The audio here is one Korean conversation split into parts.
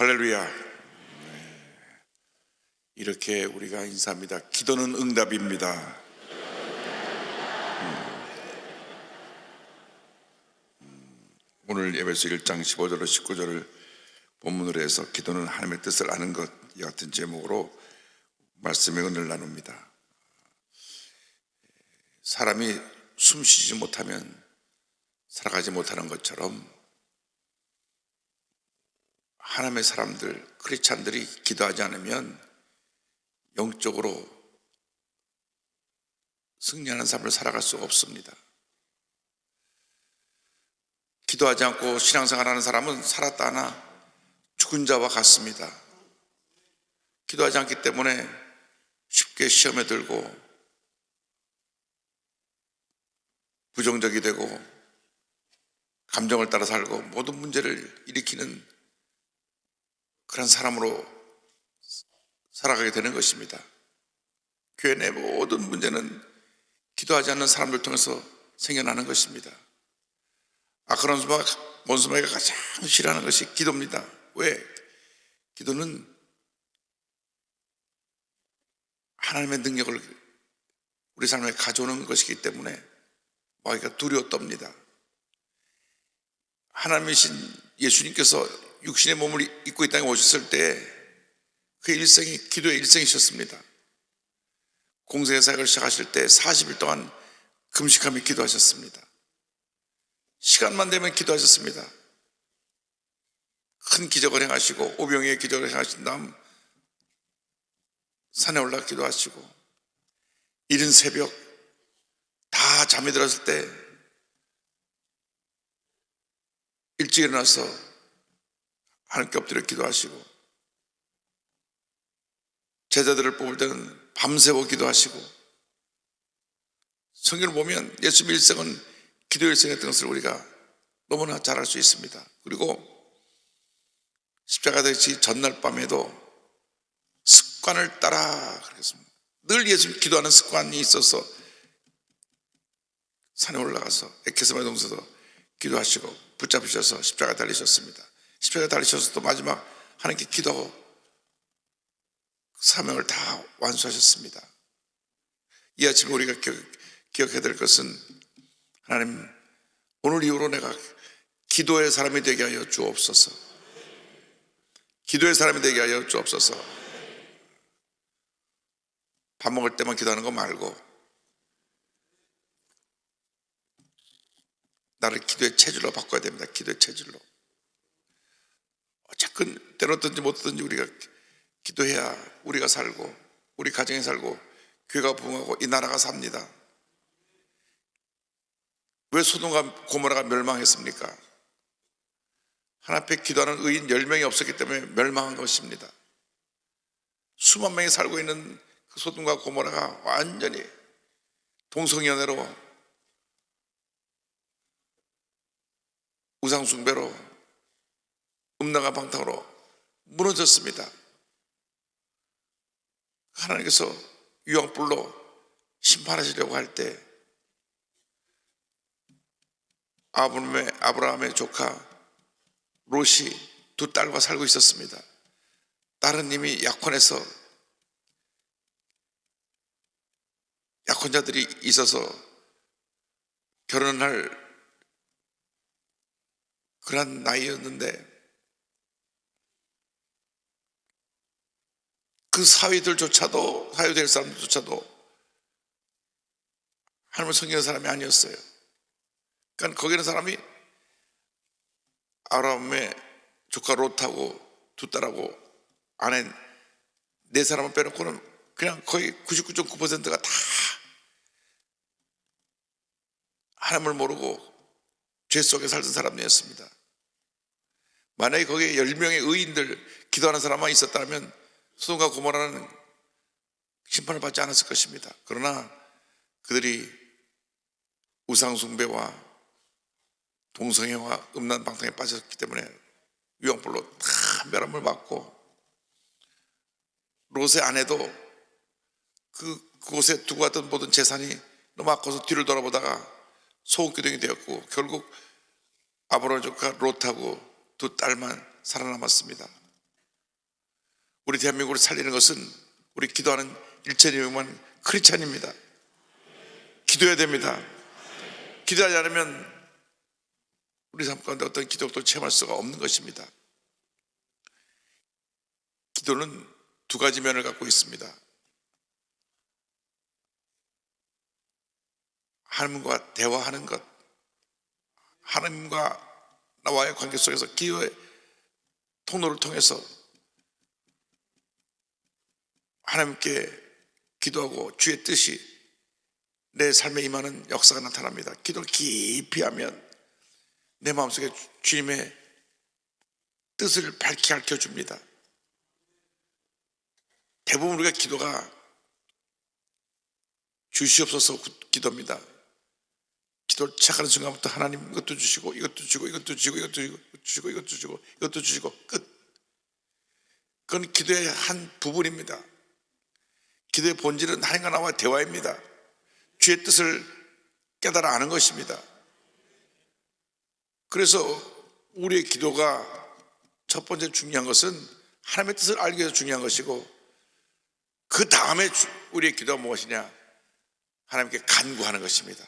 할렐루야. 네. 이렇게 우리가 인사합니다. 기도는 응답입니다. 음, 오늘 예배서 1장 15절로 19절을 본문으로 해서 기도는 하나님의 뜻을 아는 것이 같은 제목으로 말씀의 은혜를 나눕니다. 사람이 숨 쉬지 못하면 살아가지 못하는 것처럼 하나님의 사람들, 크리스찬들이 기도하지 않으면 영적으로 승리하는 삶을 살아갈 수 없습니다. 기도하지 않고 신앙생활하는 사람은 살았다 하나 죽은 자와 같습니다. 기도하지 않기 때문에 쉽게 시험에 들고 부정적이 되고 감정을 따라 살고 모든 문제를 일으키는 그런 사람으로 살아가게 되는 것입니다. 교회 내 모든 문제는 기도하지 않는 사람들 통해서 생겨나는 것입니다. 아크론스마가 원수마가 가장 싫어하는 것이 기도입니다. 왜? 기도는 하나님의 능력을 우리 삶에 가져오는 것이기 때문에 마귀가 두려워 떱니다. 하나님이신 예수님께서 육신의 몸을 입고 이 땅에 오셨을 때그 일생이 기도의 일생이셨습니다. 공생의 사역을 시작하실 때 40일 동안 금식하며 기도하셨습니다. 시간만 되면 기도하셨습니다. 큰 기적을 행하시고 오병이의 기적을 행하신 다음 산에 올라 기도하시고 이른 새벽 다 잠이 들었을 때 일찍 일어나서 하나님께 엎드려 기도하시고 제자들을 뽑을 때는 밤새워 기도하시고 성경을 보면 예수님 일생은 기도 일생이었던 것을 우리가 너무나 잘 알 수 있습니다. 그리고 십자가 되시 전날 밤에도 습관을 따라 그랬습니다. 늘 예수님 기도하는 습관이 있어서 산에 올라가서 에케스마 동서서 기도하시고 붙잡으셔서 십자가 달리셨습니다. 십자가 달리셔서 또 마지막 하나님께 기도하고 사명을 다 완수하셨습니다. 이 아침에 우리가 기억, 기억 해야 될 것은 하나님 오늘 이후로 내가 기도의 사람이 되게 하여 주옵소서. 기도의 사람이 되게 하여 주옵소서. 밥 먹을 때만 기도하는 거 말고 나를 기도의 체질로 바꿔야 됩니다. 기도의 체질로. 어쨌든 때로든지 못 든지 우리가 기도해야 우리가 살고 우리 가정이 살고 교회가 부흥하고 이 나라가 삽니다. 왜 소돔과 고모라가 멸망했습니까? 하나 앞에 기도하는 의인 10명이 없었기 때문에 멸망한 것입니다. 수만 명이 살고 있는 그 소돔과 고모라가 완전히 동성연애로 우상숭배로 음란한 방탕으로 무너졌습니다. 하나님께서 유황불로 심판하시려고 할 때 아브라함의, 아브라함의 조카 롯이 두 딸과 살고 있었습니다. 딸은 이미 약혼해서 약혼자들이 있어서 결혼할 그런 나이였는데 그 사위들조차도 사위될 사람들조차도 하나님을 섬기는 사람이 아니었어요. 그러니까 거기 는 사람이 아람의 조카 롯하고 두 딸하고 아내 네 사람을 빼놓고는 그냥 거의 99.9%가 다 하나님을 모르고 죄 속에 살던 사람이었습니다. 만약에 거기에 10명의 의인들 기도하는 사람만 있었다면 소돔과 고모라는 심판을 받지 않았을 것입니다. 그러나 그들이 우상숭배와 동성애와 음란 방탕에 빠졌기 때문에 유황불로 다 멸함을 받고 롯의 아내도 그 그곳에 두고 갔던 모든 재산이 너무 아까워서 뒤를 돌아보다가 소금기둥이 되었고 결국 아브라함 조카 롯하고 두 딸만 살아남았습니다. 우리 대한민국을 살리는 것은 우리 기도하는 일천이만 크리스찬입니다. 기도해야 됩니다. 기도하지 않으면 우리 삶 가운데 어떤 기독도 체험할 수가 없는 것입니다. 기도는 두 가지 면을 갖고 있습니다. 하나님과 대화하는 것, 하나님과 나와의 관계 속에서 기도의 통로를 통해서 하나님께 기도하고 주의 뜻이 내 삶에 임하는 역사가 나타납니다. 기도를 깊이 하면 내 마음속에 주- 주님의 뜻을 밝히 알려 줍니다. 대부분 우리가 기도가 주시옵소서 기도입니다. 기도를 시작하는 순간부터 하나님 이것도 주시고 이것도 주시고 이것도 주시고 이것도 주시고 이것도 주시고 이것도 주시고 끝. 그건 기도의 한 부분입니다. 기도의 본질은 하나님과 나와 대화입니다. 주의 뜻을 깨달아 아는 것입니다. 그래서 우리의 기도가 첫 번째 중요한 것은 하나님의 뜻을 알기 위해서 중요한 것이고 그 다음에 우리의 기도가 무엇이냐? 하나님께 간구하는 것입니다.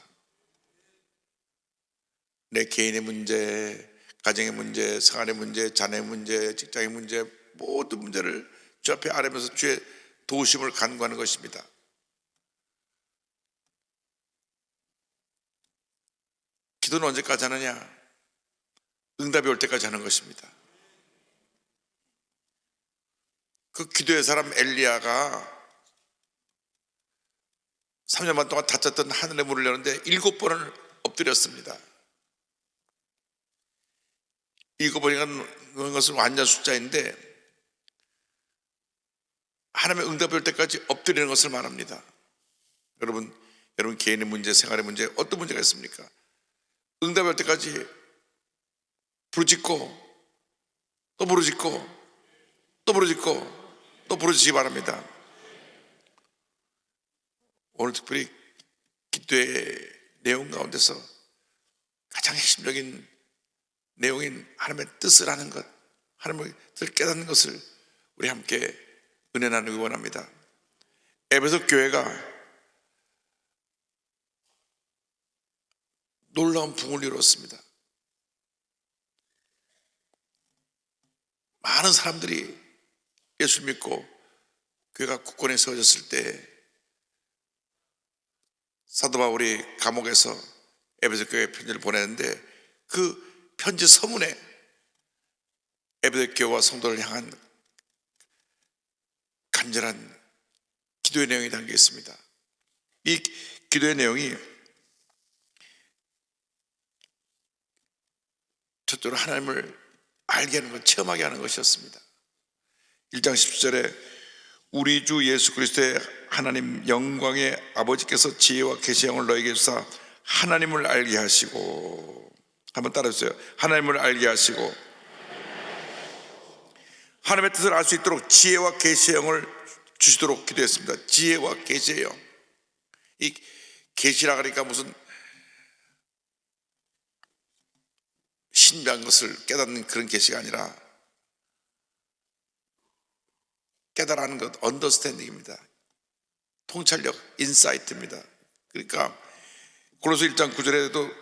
내 개인의 문제, 가정의 문제, 생활의 문제, 자녀의 문제, 직장의 문제 모든 문제를 주 앞에 아뢰면서 주의 도우심을 간구하는 것입니다. 기도는 언제까지 하느냐? 응답이 올 때까지 하는 것입니다. 그 기도의 사람 엘리야가 3년 반 동안 닫혔던 하늘의 문을 여는데 일곱 번을 엎드렸습니다. 일곱 번이라는 것은 완전 숫자인데 하나님의 응답이 올 때까지 엎드리는 것을 말합니다. 여러분, 여러분 개인의 문제, 생활의 문제 어떤 문제가 있습니까? 응답이 올 때까지 부르짖고 또 부르짖고 또 부르짖고 또 부르짖기 바랍니다. 오늘 특별히 기도의 내용 가운데서 가장 핵심적인 내용인 하나님의 뜻을 아는 것, 하나님의 뜻을 깨닫는 것을 우리 함께 은혜 나누기 원합니다. 에베소 교회가 놀라운 붕을 이루었습니다. 많은 사람들이 예수 믿고 교회가 국권에 세워졌을 때 사도 바울이 감옥에서 에베소 교회 편지를 보냈는데 그 편지 서문에 에베소 교회와 성도를 향한 간절한 기도의 내용이 담겨 있습니다. 이 기도의 내용이 첫째로 하나님을 알게 하는 것, 체험하게 하는 것이었습니다. 1장 10절에 우리 주 예수 그리스도의 하나님 영광의 아버지께서 지혜와 계시형을 너에게 주사 하나님을 알게 하시고 한번 따라주세요. 하나님을 알게 하시고 하나님의 뜻을 알 수 있도록 지혜와 계시형을 주시도록 기도했습니다. 지혜와 계시형. 이 계시라 그러니까 무슨 신비한 것을 깨닫는 그런 계시가 아니라 깨달아는 것, 언더스탠딩입니다. 통찰력, 인사이트입니다. 그러니까 고로서 1장 9절에도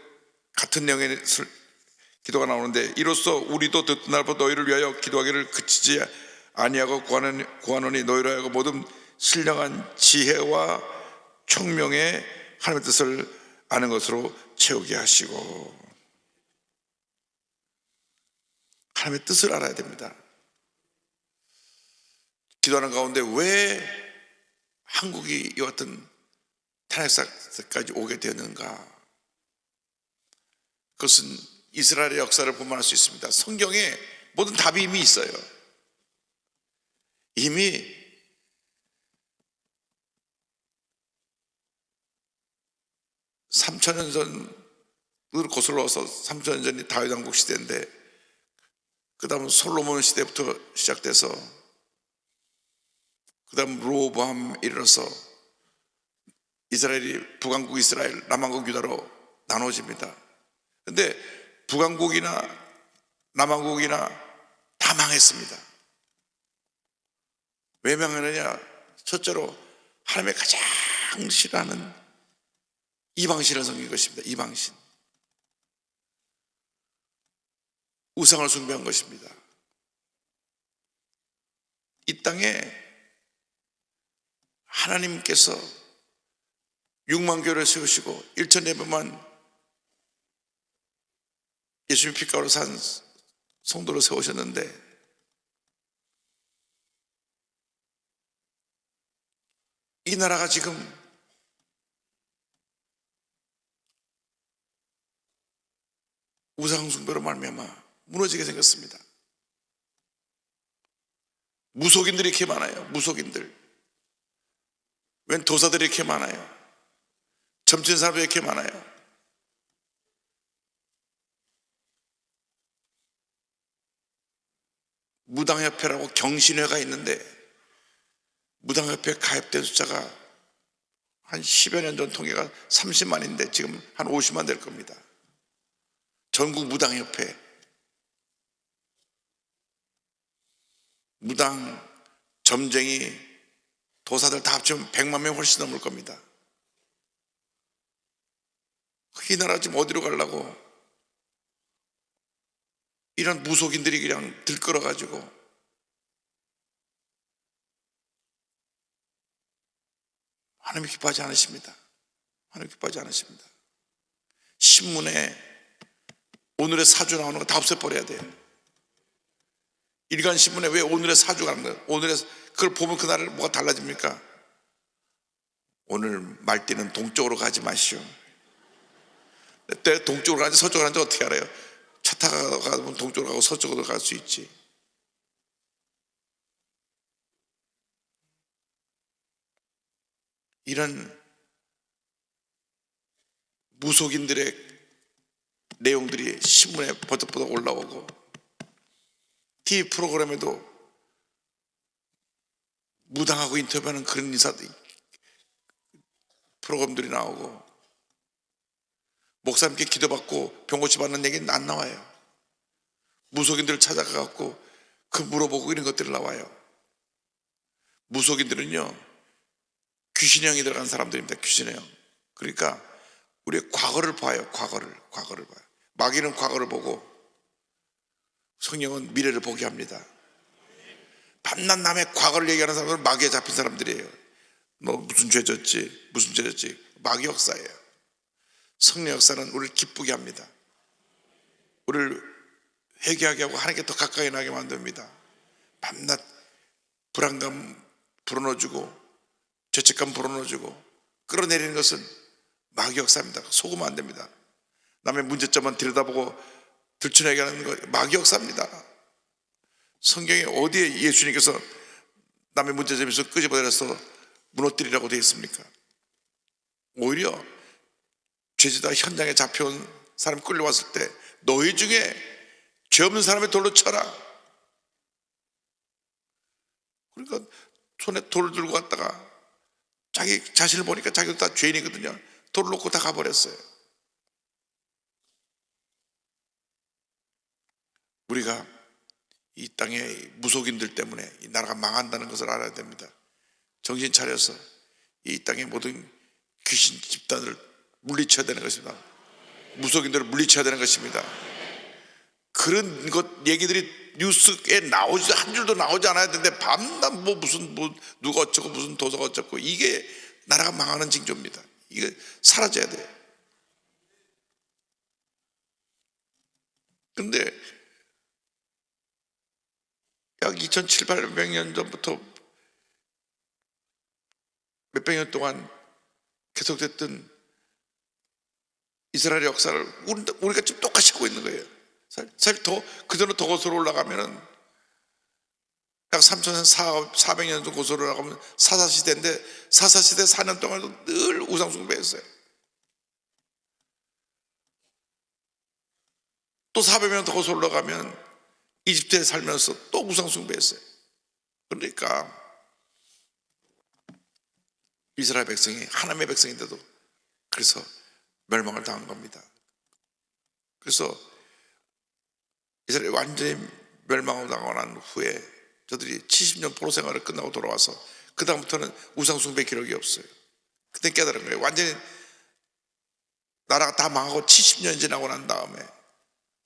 같은 내용의 기도가 나오는데 이로써 우리도 듣는 날부터 너희를 위하여 기도하기를 그치지 아니하고 구하는, 구하노니 너희로 하여금 모든 신령한 지혜와 총명의 하나님의 뜻을 아는 것으로 채우게 하시고 하나님의 뜻을 알아야 됩니다. 기도하는 가운데 왜 한국이 이 같은 탄핵사까지 오게 되는가? 그것은 이스라엘의 역사를 보면 알 수 있습니다. 성경에 모든 답이 이미 있어요. 이미 삼천 년 전으로 거슬러서 삼천 년 전이 다윗 왕국 시대인데 그 다음 솔로몬 시대부터 시작돼서 그 다음 로보암 이르러서 이스라엘이 북왕국 이스라엘, 남왕국 유다로 나눠집니다. 근데 북왕국이나 남왕국이나 다 망했습니다. 왜 망하느냐? 첫째로 하나님의 가장 싫어하는 이방신을 섬긴 것입니다. 이방신. 우상을 숭배한 것입니다. 이 땅에 하나님께서 6만 교를 세우시고 1천 예배만 예수님 핏가루로 산 성도를 세우셨는데 이 나라가 지금 우상숭배로 말미암아 무너지게 생겼습니다. 무속인들이 이렇게 많아요. 무속인들. 웬 도사들이 이렇게 많아요. 점친 사람들이 이렇게 많아요. 무당협회라고 경신회가 있는데 무당협회 가입된 숫자가 한 10여 년 전 통계가 30만인데 지금 한 50만 될 겁니다. 전국 무당협회 무당, 점쟁이, 도사들 다 합치면 100만 명 훨씬 넘을 겁니다. 이 나라 지금 어디로 가려고 이런 무속인들이 그냥 들끓어가지고 하나님 기뻐하지 않으십니다. 하나님 기뻐하지 않으십니다. 신문에 오늘의 사주 나오는 거 다 없애버려야 돼요. 일간 신문에 왜 오늘의 사주가 나오는 거예요? 오늘의 그걸 보면 그날 뭐가 달라집니까? 오늘 말띠는 동쪽으로 가지 마시오. 때 동쪽으로 가지 서쪽으로 가는지 어떻게 알아요? 차 타고 가면 동쪽으로 가고 서쪽으로 갈 수 있지. 이런 무속인들의 내용들이 신문에 버덕버덕 올라오고 TV 프로그램에도 무당하고 인터뷰하는 그런 인사들 프로그램들이 나오고 목사님께 기도받고 병고치 받는 얘기는 안 나와요. 무속인들을 찾아가갖고 그 물어보고 이런 것들이 나와요. 무속인들은요 귀신형이 들어간 사람들입니다. 귀신형. 그러니까 우리의 과거를 봐요. 과거를 과거를 봐요. 마귀는 과거를 보고 성령은 미래를 보게 합니다. 밤낮 남의 과거를 얘기하는 사람들은 마귀에 잡힌 사람들이에요. 너 무슨 죄 졌지? 무슨 죄 졌지? 마귀 역사예요. 성령 역사는 우리를 기쁘게 합니다. 우리를 회개하게 하고 하나님께 더 가까이 나게 만듭니다. 밤낮 불안감 불어넣어주고 죄책감 불어넣어주고 끌어내리는 것은 마귀 역사입니다. 속으면 안 됩니다. 남의 문제점만 들여다보고 들춰내게 하는 거 마귀 역사입니다. 성경에 어디에 예수님께서 남의 문제점에서 끄집어내서 무너뜨리라고 되어 있습니까? 오히려 죄지다 현장에 잡혀온 사람 끌려왔을 때 너희 중에 죄 없는 사람의 돌로 쳐라. 그러니까 손에 돌을 들고 갔다가 자기 자신을 보니까 자기도 다 죄인이거든요. 돌을 놓고 다 가버렸어요. 우리가 이 땅의 무속인들 때문에 이 나라가 망한다는 것을 알아야 됩니다. 정신 차려서 이 땅의 모든 귀신 집단을 물리쳐야 되는 것입니다. 무속인들을 물리쳐야 되는 것입니다. 그런 것 얘기들이 뉴스에 나오지 한 줄도 나오지 않아야 되는데 밤낮 뭐 무슨 뭐 누가 어쩌고 무슨 도서가 어쩌고 이게 나라가 망하는 징조입니다. 이게 사라져야 돼요. 근데 약 2700년 전부터 몇백 년 동안 계속됐던 이스라엘 역사를 우리가 지금 똑같이 하고 있는 거예요. 사실 더 그대로 더 거슬러 올라가면은 약 3천년 400년 정도 거슬러 올라가면 사사 시대인데 사사 시대 4년 동안도 늘 우상 숭배했어요. 또 400년 더 거슬러 올라가면 이집트에 살면서 또 우상숭배했어요. 그러니까 이스라엘 백성이 하나님의 백성인데도 그래서 멸망을 당한 겁니다. 그래서 이스라엘이 완전히 멸망을 당하고 난 후에 저들이 70년 포로 생활을 끝나고 돌아와서 그 다음부터는 우상숭배 기록이 없어요. 그때 깨달은 거예요. 완전히 나라가 다 망하고 70년 지나고 난 다음에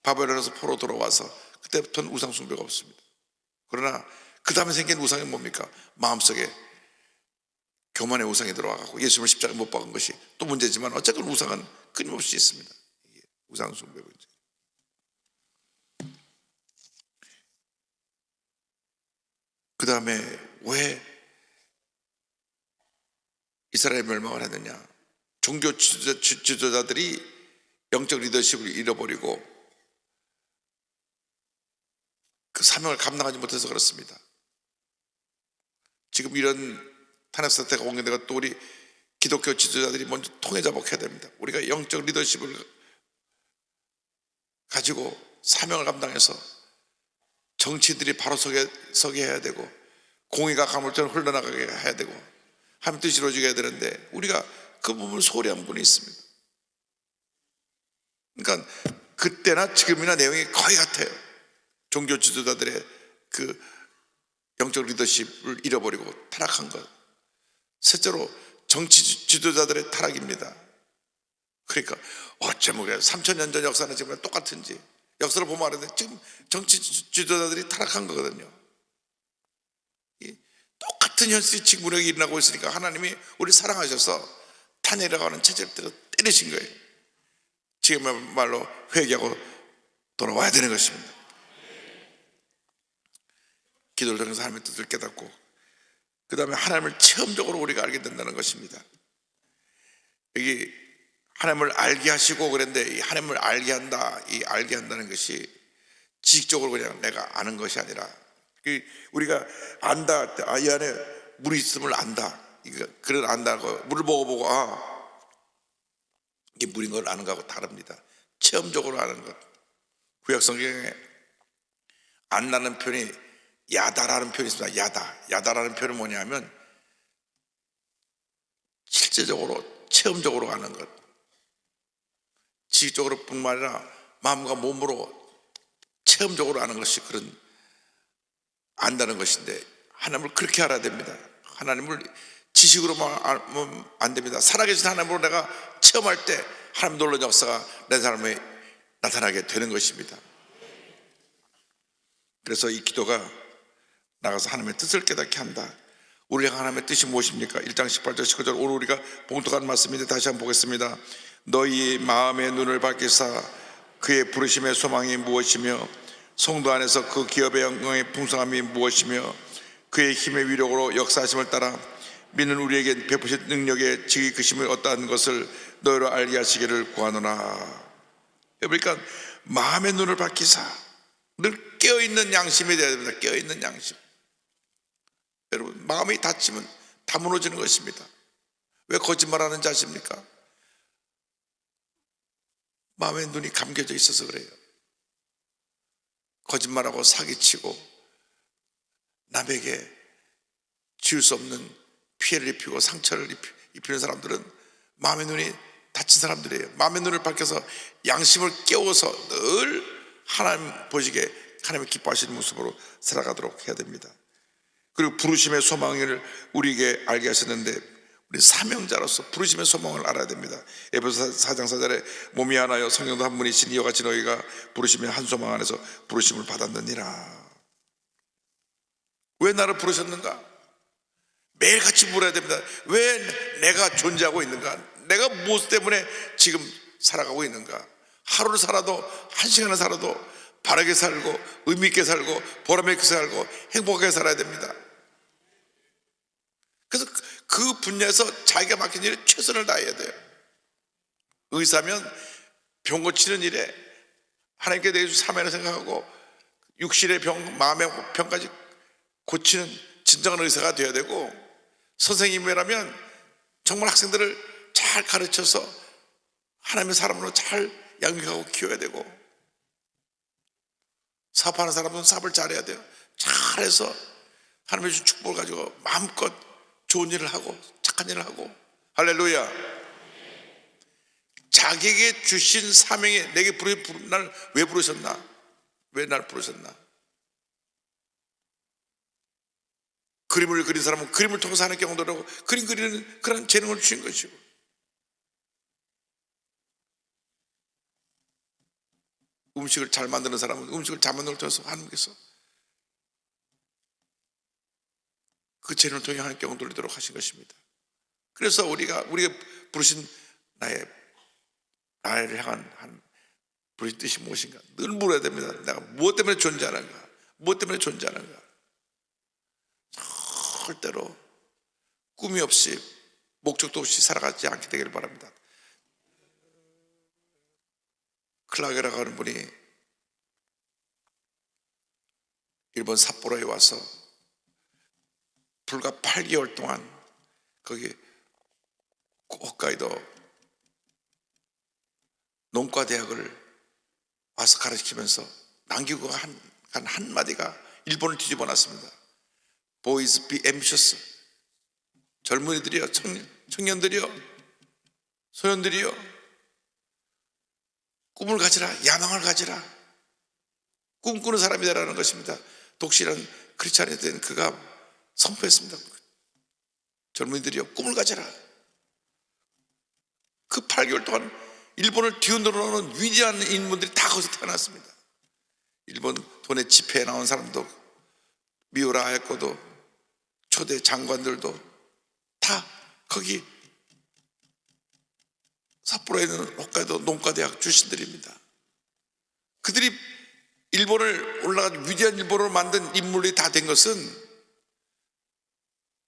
바벨론에서 포로 돌아와서 그때부터는 우상숭배가 없습니다. 그러나 그 다음에 생긴 우상이 뭡니까? 마음속에 교만의 우상이 들어와가고 예수님을 십자가에 못 박은 것이 또 문제지만 어쨌든 우상은 끊임없이 있습니다. 이게 우상 숭배 문제. 그 다음에 왜 이스라엘 멸망을 했느냐? 종교 지도자들이 영적 리더십을 잃어버리고 그 사명을 감당하지 못해서 그렇습니다. 지금 이런 탄핵 사태가 온 데가 또 우리 기독교 지도자들이 먼저 통해 잡아야 됩니다. 우리가 영적 리더십을 가지고 사명을 감당해서 정치인들이 바로 서게, 서게 해야 되고 공의가 가물처럼 흘러나가게 해야 되고 하나님 뜻이 이루어지게 해야 되는데 우리가 그 부분을 소홀히 한 분이 있습니다. 그러니까 그때나 지금이나 내용이 거의 같아요. 종교 지도자들의 그 영적 리더십을 잃어버리고 타락한 것. 셋째로 정치 지도자들의 타락입니다. 그러니까 어쩌면 그래 3천 년 전 역사는 지금 똑같은지 역사를 보면 알는데 지금 정치 지도자들이 타락한 거거든요. 이 똑같은 현실이 지금 우리에게 일어나고 있으니까 하나님이 우리 사랑하셔서 탄핵이라고 하는 체제를 때리신 거예요. 지금 말로 회개하고 돌아와야 되는 것입니다. 기도를 통해서 하나님의 뜻을 깨닫고 그 다음에 하나님을 체험적으로 우리가 알게 된다는 것입니다. 여기 하나님을 알게 하시고 이 하나님을 알게 한다, 이 알게 한다는 것이 지식적으로 그냥 내가 아는 것이 아니라 그 우리가 안다, 아, 이 안에 물이 있음을 안다. 그런 안다고 물을 먹어보고 아 이게 물인 걸 아는 거하고 다릅니다. 체험적으로 아는 것. 구약 성경에 안다는 표현이 야다라는 표현이 있습니다. 야다. 야다라는 표현은 뭐냐면 실제적으로 체험적으로 아는 것. 지식적으로 뿐만 아니라 마음과 몸으로 체험적으로 아는 것이 그런 안다는 것인데 하나님을 그렇게 알아야 됩니다. 하나님을 지식으로만 안 됩니다. 살아계신 하나님으로 내가 체험할 때 하나님 놀라운 역사가 내 삶에 나타나게 되는 것입니다. 그래서 이 기도가 나가서 하나님의 뜻을 깨닫게 한다. 우리가 하나님의 뜻이 무엇입니까? 1장 18절 19절 오늘 우리가 봉독한 말씀인데 다시 한번 보겠습니다. 너희 마음의 눈을 밝히사 그의 부르심의 소망이 무엇이며 성도 안에서 그 기업의 영광의 풍성함이 무엇이며 그의 힘의 위력으로 역사하심을 따라 믿는 우리에게 베푸신 능력의 지기 크심을 어떠한 것을 너희로 알게 하시기를 구하노라. 그러니까 마음의 눈을 밝히사 늘 깨어있는 양심이 되어야 됩니다. 깨어있는 양심. 여러분 마음이 닫히면 다 무너지는 것입니다. 왜 거짓말하는 자십니까? 마음의 눈이 감겨져 있어서 그래요. 거짓말하고 사기치고 남에게 지울 수 없는 피해를 입히고 상처를 입히는 사람들은 마음의 눈이 닫힌 사람들이에요. 마음의 눈을 밝혀서 양심을 깨워서 늘 하나님 보시기에 하나님의 기뻐하시는 모습으로 살아가도록 해야 됩니다. 그리고 부르심의 소망을 우리에게 알게 하셨는데 우리 사명자로서 부르심의 소망을 알아야 됩니다. 에베소 4장 4절에 몸이 하나요 성령도 한 분이신 이와 같이 너희가 부르심의 한 소망 안에서 부르심을 받았느니라. 왜 나를 부르셨는가? 매일같이 물어야 됩니다. 왜 내가 존재하고 있는가? 내가 무엇 때문에 지금 살아가고 있는가? 하루를 살아도 한 시간을 살아도 바르게 살고 의미 있게 살고 보람 있게 살고 행복하게 살아야 됩니다. 그 분야에서 자기가 맡긴 일에 최선을 다해야 돼요. 의사면 병 고치는 일에 하나님께 대해서 사명을 생각하고 육신의 병, 마음의 병까지 고치는 진정한 의사가 되어야 되고 선생님이라면 정말 학생들을 잘 가르쳐서 하나님의 사람으로 잘 양육하고 키워야 되고 사업하는 사람은 사업을 잘해야 돼요. 잘해서 하나님의 축복을 가지고 마음껏 좋은 일을 하고 착한 일을 하고 할렐루야. 자기에게 주신 사명에 내게 날왜 부르셨나? 왜 날 부르셨나? 그림을 그린 사람은 그림을 통해서 하는 경우도 하고 그림 그리는 그런 재능을 주신 것이고 음식을 잘 만드는 사람은 음식을 잘 만드는 걸 통해서 하나님께서 그 재능을 통해 하나님 경험 돌리도록 하신 것입니다. 그래서 우리가 우리가 부르신 나의 나를 향한 한 부르신 뜻이 무엇인가 늘 물어야 됩니다. 내가 무엇 때문에 존재하는가? 무엇 때문에 존재하는가? 절대로 꿈이 없이 목적도 없이 살아가지 않게 되기를 바랍니다. 클라게라고 하는 분이 일본 삿포로에 와서 불과 8개월 동안 거기 홋카이도 농과 대학을 와서 가르치면서 남기고 한, 한 한마디가 일본을 뒤집어 놨습니다. Boys be ambitious. 젊은이들이요, 청년, 청년들이요, 소년들이요, 꿈을 가지라, 야망을 가지라. 꿈꾸는 사람이다라는 것입니다. 독실한 크리스찬이 된 그가 선포했습니다. 젊은이들이요, 꿈을 가져라. 그 8개월 동안 일본을 뒤흔들어 놓은 위대한 인물들이 다 거기서 태어났습니다. 일본 돈의 집회에 나온 사람도 미우라 아야코도 초대 장관들도 다 거기 삿포로에 있는 홋카이도 농과대학 출신들입니다. 그들이 일본을 올라가 위대한 일본으로 만든 인물이 다 된 것은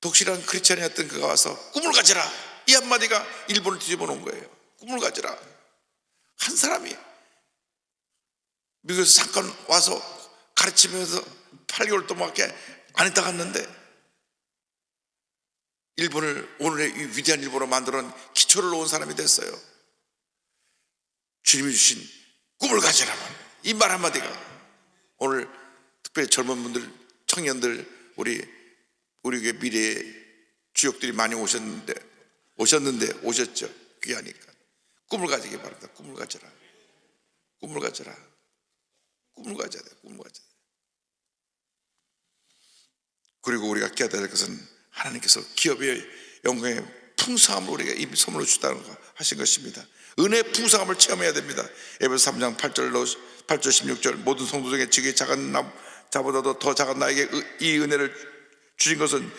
독실한 크리스찬이었던 그가 와서 꿈을 가져라 이 한마디가 일본을 뒤집어 놓은 거예요. 꿈을 가져라 한 사람이 미국에서 잠깐 와서 가르치면서 8개월 동안밖에 안 있다 갔는데 일본을 오늘의 이 위대한 일본으로 만들어 놓은 기초를 놓은 사람이 됐어요. 주님이 주신 꿈을 가지라는 이말 한마디가 오늘 특별히 젊은 분들, 청년들, 우리 우리에게 미래의 주역들이 많이 오셨는데 오셨는데 오셨죠. 귀하니까 꿈을 가지기 바랍니다. 꿈을 가져라. 꿈을 가져라. 꿈을 가져야 돼. 꿈을 가져야 돼. 그리고 우리가 깨달아야 될 것은 하나님께서 기업의 영광의 풍성함을 우리가 이미 선물로 주다는 거 하신 것입니다. 은혜의 풍성함을 체험해야 됩니다. 에베소 3장 8절로 8절 16절 모든 성도 중에 지극히 작은 나 자보다도 더 작은 나에게 이 은혜를 주신 것은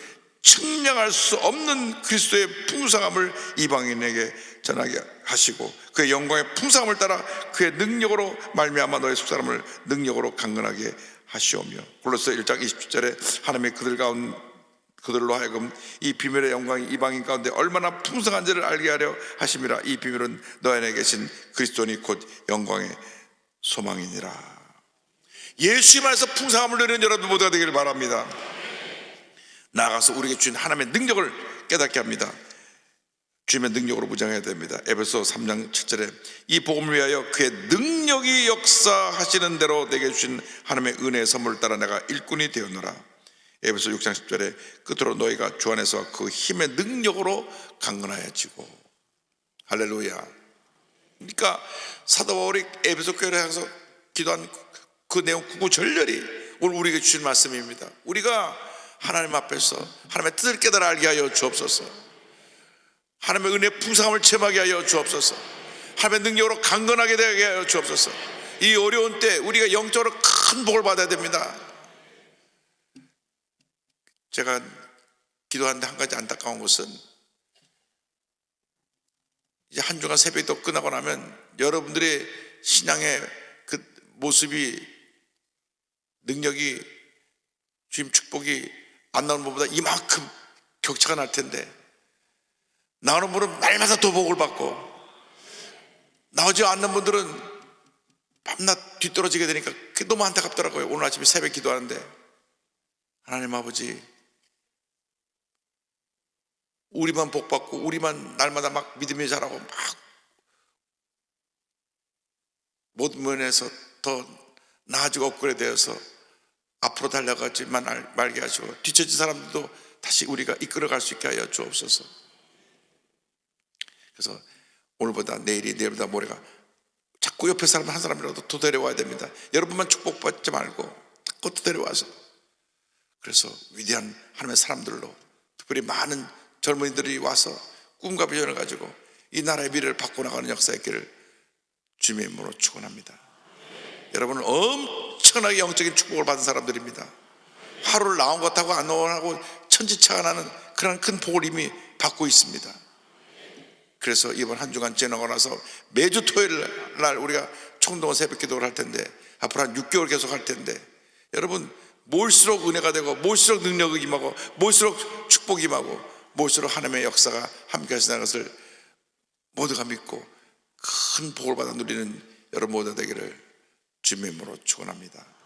측량할 수 없는 그리스도의 풍성함을 이방인에게 전하게 하시고 그의 영광의 풍성함을 따라 그의 능력으로 말미암아 너의 속사람을 능력으로 강건하게 하시오며 골로새 1장 27절에 하나님의 그들 가운 그들로 하여금 이 비밀의 영광이 이방인 가운데 얼마나 풍성한지를 알게 하려 하심이라 이 비밀은 너희 안에 계신 그리스도니 곧 영광의 소망이니라. 예수님 안에서 풍성함을 누리는 여러분 모두가 되기를 바랍니다 나아가서 우리에게 주신 하나님의 능력을 깨닫게 합니다. 주님의 능력으로 무장해야 됩니다. 에베소 3장 7절에 이 복음을 위하여 그의 능력이 역사하시는 대로 내게 주신 하나님의 은혜의 선물을 따라 내가 일꾼이 되었노라. 에베소 6장 10절에 끝으로 너희가 주 안에서 그 힘의 능력으로 강건하여지고. 할렐루야. 그러니까 사도 바울이 에베소 교회를 향해서 기도한 그 내용 구구절절히 오늘 우리에게 주신 말씀입니다. 우리가 하나님 앞에서 하나님의 뜻을 깨달아 알게 하여 주옵소서. 하나님의 은혜 풍성함을 체험하게 하여 주옵소서. 하나님의 능력으로 강건하게 되게 하여 주옵소서. 이 어려운 때 우리가 영적으로 큰 복을 받아야 됩니다. 제가 기도하는데 한 가지 안타까운 것은 이제 한 주간 새벽이 또 끝나고 나면 여러분들의 신앙의 그 모습이 능력이 주님 축복이 안 나오는 것보다 이만큼 격차가 날 텐데 나오는 분은 날마다 도복을 받고 나오지 않는 분들은 밤낮 뒤떨어지게 되니까 그게 너무 안타깝더라고요. 오늘 아침에 새벽 기도하는데 하나님 아버지 우리만 복 받고 우리만 날마다 막 믿음이 자라고 막 모든 면에서 더 나아지고 업그레이드되어서 앞으로 달려가지만 알- 말게 하시고 뒤처진 사람들도 다시 우리가 이끌어갈 수 있게 하여 주옵소서. 그래서 오늘보다 내일이 내일보다 모레가 자꾸 옆에 사람 한 사람이라도 더 데려와야 됩니다. 여러분만 축복받지 말고 자꾸 또 데려와서 그래서 위대한 하나님의 사람들로 특별히 많은 젊은이들이 와서 꿈과 비전을 가지고 이 나라의 미래를 바꿔나가는 역사의 길을 주님의 이름으로 축원합니다. 여러분은 엄 청나게 영적인 축복을 받은 사람들입니다. 하루를 나온 것하고 안 나온 하고 천지차가 나는 그런 큰 복을 이미 받고 있습니다. 그래서 이번 한 주간 지나고 나서 매주 토요일 날 우리가 총동원 새벽 기도를 할 텐데 앞으로 한 6개월 계속 할 텐데 여러분 몰수록 은혜가 되고 몰수록 능력이 임하고 몰수록 축복이 임하고 몰수록 하나님의 역사가 함께 하시는 것을 모두가 믿고 큰 복을 받아 누리는 여러분 모두 되기를 주님의 이름으로 축원합니다.